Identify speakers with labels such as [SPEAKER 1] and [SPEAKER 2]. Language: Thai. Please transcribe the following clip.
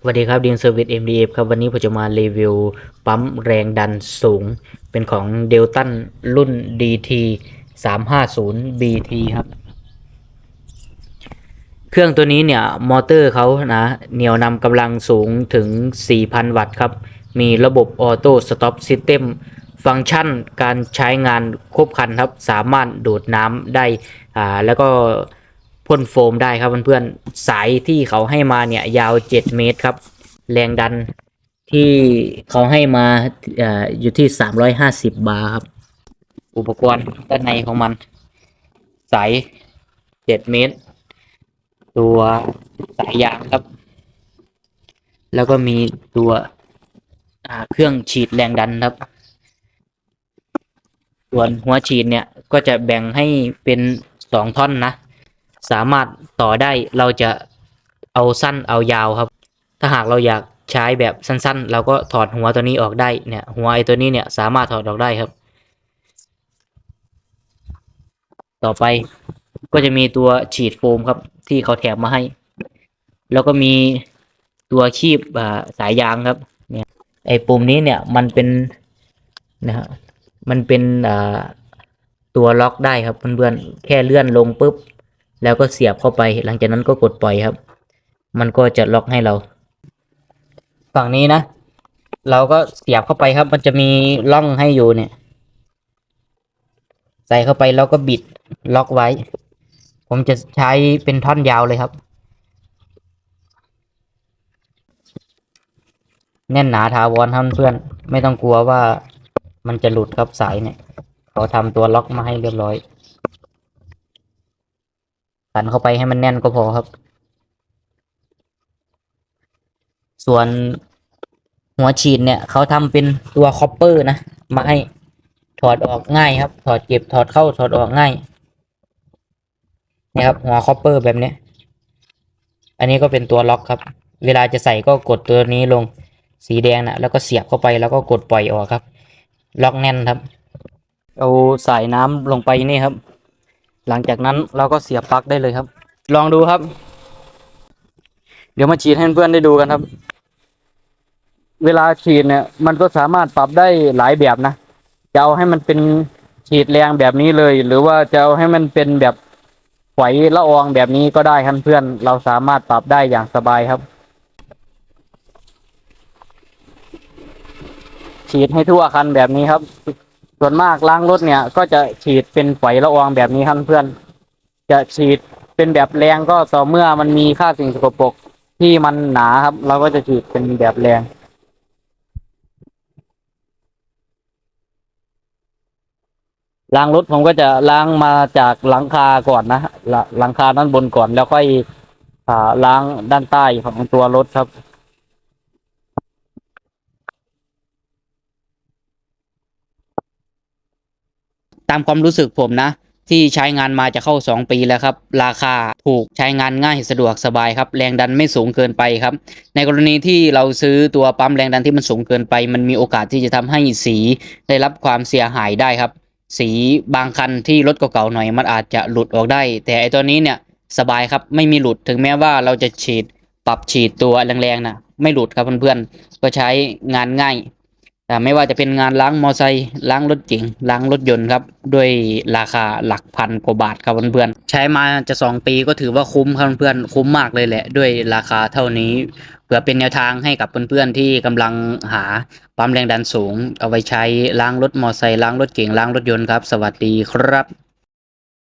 [SPEAKER 1] สวัสดีครับดินเซอร์วิส MDF ครับ วันนี้ผมจะมารีวิว ปั๊มแรงดันสูง เป็นของเดลตันรุ่น DT 350 BT ครับ เครื่องตัวนี้เนี่ย มอเตอร์เขานะเหนี่ยวนำกำลังสูงถึง 4,000 วัตต์ครับ มีระบบออโต้สต็อปซิสเต็มฟังก์ชันการใช้งานครบครันครับ สามารถดูดน้ำได้อ่าแล้วก็ พ่นโฟมได้ครับเพื่อนๆสายที่เขาให้มาเนี่ยยาว 7 เมตรครับ แรงดันที่เขาให้มาออยู่ที่ 350 บาร์ครับ อุปกรณ์ด้านในของมัน สาย 7 เมตร ตัวสายยางครับ แล้วก็มีตัวเครื่องฉีดแรงดันครับ ส่วนหัวฉีดเนี่ยก็จะแบ่งให้เป็นสองท่อนนะ สามารถต่อได้เราจะเอาสั้นเอายาวครับ ถ้าหากเราอยากใช้แบบสั้นๆ เราก็ถอดหัวตัวนี้ออกได้เนี่ย หัวไอ้ตัวนี้เนี่ยสามารถถอดออกได้ครับ ต่อไปก็จะมีตัวฉีดโฟมครับ ที่เขาแถมมาให้ แล้วก็มีตัวคีบสายยางครับ เนี่ยไอ้ปุ่มนี้เนี่ยมันเป็นนะฮะมันเป็นตัวล็อกได้ครับเพื่อนๆแค่เลื่อนลงปุ๊บ แล้วก็เสียบเข้าไป หลังจากนั้นก็กดปล่อยครับ มันก็จะล็อกให้เรา ฝั่งนี้นะ เราก็เสียบเข้าไปครับ มันจะมีร่องให้อยู่เนี่ย ใส่เข้าไปแล้วก็บิดล็อกไว้ ผมจะใช้เป็นท่อนยาวเลยครับ แน่นหนาถาวรครับเพื่อน ไม่ต้องกลัวว่ามันจะหลุดครับสายเนี่ย เขาทำตัวล็อกมาให้เรียบร้อยันเข้าไปให้มันแน่นก็พอครับ ส่วนหัวฉีดเนี่ยเขาทำเป็นตัวคอปเปอร์นะ มาให้ถอดออกง่ายครับ ถอดเก็บถอดเข้าถอดออกง่ายนี่ครับหัวคอปเปอร์แบบนี้ อันนี้ก็เป็นตัวล็อกครับ เวลาจะใส่ก็กดตัวนี้ลงสีแดงนะแล้วก็เสียบเข้าไปแล้วก็กดปล่อยออกครับ ล็อกแน่นครับ เอาสายน้ำลงไปนี่ครับ หลังจากนั้นเราก็เสียบปลั๊กได้เลยครับ ลองดูครับ เดี๋ยวมาฉีดให้เพื่อนได้ดูกันครับ เวลาฉีดเนี่ย มันก็สามารถปรับได้หลายแบบนะจะเอาให้มันเป็นฉีดแรงแบบนี้เลย หรือว่าจะเอาให้มันเป็นแบบไหวละอองแบบนี้ก็ได้ครับเพื่อนเราสามารถปรับได้อย่างสบายครับ ฉีดให้ทั่วคันแบบนี้ครับ ส่วนมากล้างรถเนี่ย ก็จะฉีดเป็นฝอยละอองแบบนี้ครับเพื่อน จะฉีดเป็นแบบแรงก็ต่อเมื่อมันมีค่าสิ่งสกปรกที่มันหนาครับ เราก็จะฉีดเป็นแบบแรงล้างรถผมก็จะล้างมาจากหลังคาก่อนนะหลังคาด้านบนก่อนแล้วค่อยอล้างด้านใต้ของตัวรถครับ ตามความรู้สึกผมนะ ที่ใช้งานมาจะเข้า 2 ปีแล้วครับ ราคาถูกใช้งานง่ายสะดวกสบายครับ แรงดันไม่สูงเกินไปครับ ในกรณีที่เราซื้อตัวปั๊มแรงดันที่มันสูงเกินไป มันมีโอกาสที่จะทำให้สีได้รับความเสียหายได้ครับ สีบางคันที่รถเก่าๆหน่อยมันอาจจะหลุดออกได้ แต่ไอตัวนี้เนี่ยสบายครับไม่มีหลุดถึงแม้ว่าเราจะฉีดปรับฉีดตัวแรงๆนะไม่หลุดครับเพื่อนๆก็ใช้งานง่าย ไม่ว่าจะเป็นงานล้างมอไซค์ล้างรถเก๋งล้างรถยนต์ครับ ด้วยราคาหลักพันกว่าบาทครับเพื่อนๆใช้มาจะ 2 ปีก็ถือว่าคุ้มครับเพื่อนๆคุ้มมากเลยแหละ ด้วยราคาเท่านี้เพื่อเป็นแนวทางให้กับเพื่อนๆที่กำลังหาปั๊มแรงดันสูง เอาไว้ใช้ล้างรถมอไซค์ล้างรถเก๋งล้างรถยนต์ครับ สวัสดีครับ